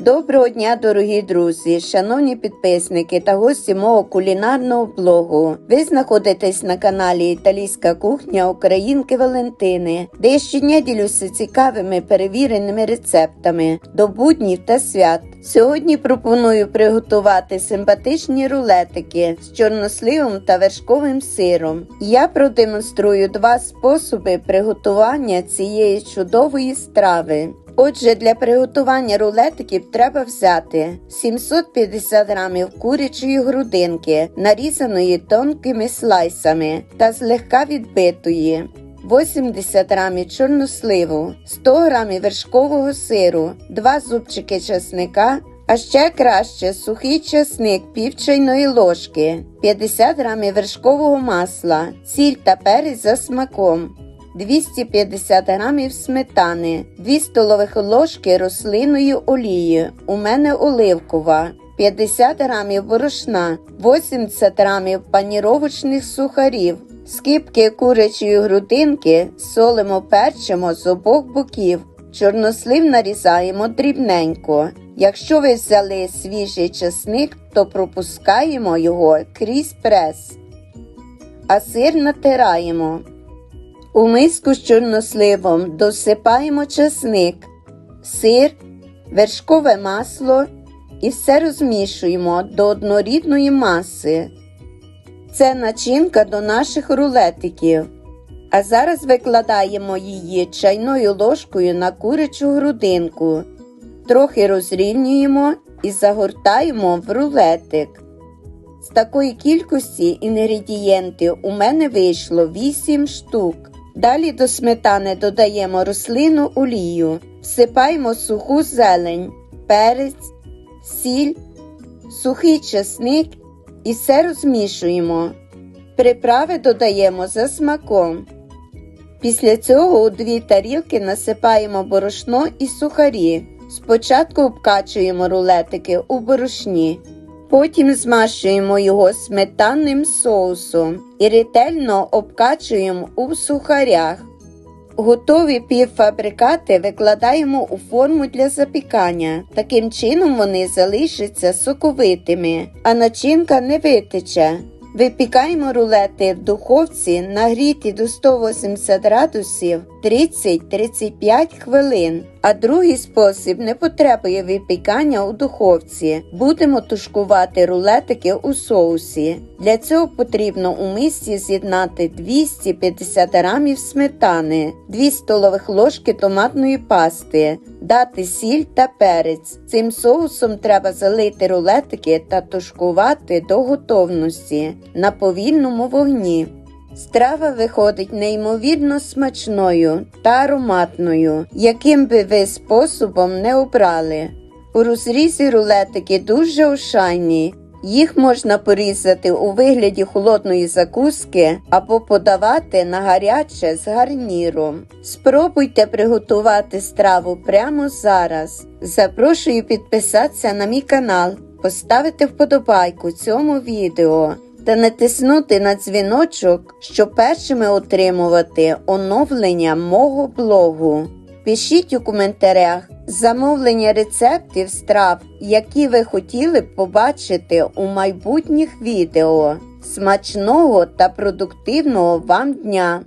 Доброго дня, дорогі друзі, шановні підписники та гості мого кулінарного блогу. Ви знаходитесь на каналі Італійська кухня Українки Валентини, де я щодня ділюся цікавими перевіреними рецептами до буднів та свят. Сьогодні пропоную приготувати симпатичні рулетики з чорносливом та вершковим сиром. Я продемонструю два способи приготування цієї чудової страви. Отже, для приготування рулетиків треба взяти 750 грамів курячої грудинки, нарізаної тонкими слайсами та злегка відбитої. 80 грамів чорносливу, 100 грамів вершкового сиру, 2 зубчики чесника, а ще краще сухий чесник пів чайної ложки, 50 грамів вершкового масла, сіль та перець за смаком. 250 грамів сметани, 2 столових ложки рослинної олії. У мене оливкова. 50 грамів борошна, 80 грамів паніровочних сухарів, скипки курячої грудинки, солимо перчимо з обох боків. Чорнослив нарізаємо дрібненько. Якщо ви взяли свіжий чесник, то пропускаємо його крізь прес. А сир натираємо. У миску з чорносливом досипаємо чесник, сир, вершкове масло і все розмішуємо до однорідної маси. Це начинка до наших рулетиків. А зараз викладаємо її чайною ложкою на курячу грудинку, трохи розрівнюємо і загортаємо в рулетик. З такої кількості інгредієнтів у мене вийшло 8 штук. Далі до сметани додаємо рослину олію, всипаємо суху зелень, перець, сіль, сухий чесник і все розмішуємо. Приправи додаємо за смаком. Після цього у дві тарілки насипаємо борошно і сухарі. Спочатку обкачуємо рулетики у борошні. Потім змащуємо його сметанним соусом і ретельно обкачуємо у сухарях. Готові півфабрикати викладаємо у форму для запікання. Таким чином вони залишаться соковитими, а начинка не витече. Випікаємо рулети в духовці нагріті до 180 градусів 30-35 хвилин. А другий спосіб не потребує випікання у духовці. Будемо тушкувати рулетики у соусі. Для цього потрібно у мисці з'єднати 250 грамів сметани, 2 столових ложки томатної пасти, дати сіль та перець. Цим соусом треба залити рулетики та тушкувати до готовності на повільному вогні. Страва виходить неймовірно смачною та ароматною, яким би ви способом не обрали. У розрізі рулетики дуже ошайні. Їх можна порізати у вигляді холодної закуски або подавати на гаряче з гарніром. Спробуйте приготувати страву прямо зараз. Запрошую підписатися на мій канал, поставити вподобайку цьому відео та натиснути на дзвіночок, щоб першими отримувати оновлення мого блогу. Пишіть у коментарях замовлення рецептів страв, які ви хотіли б побачити у майбутніх відео. Смачного та продуктивного вам дня!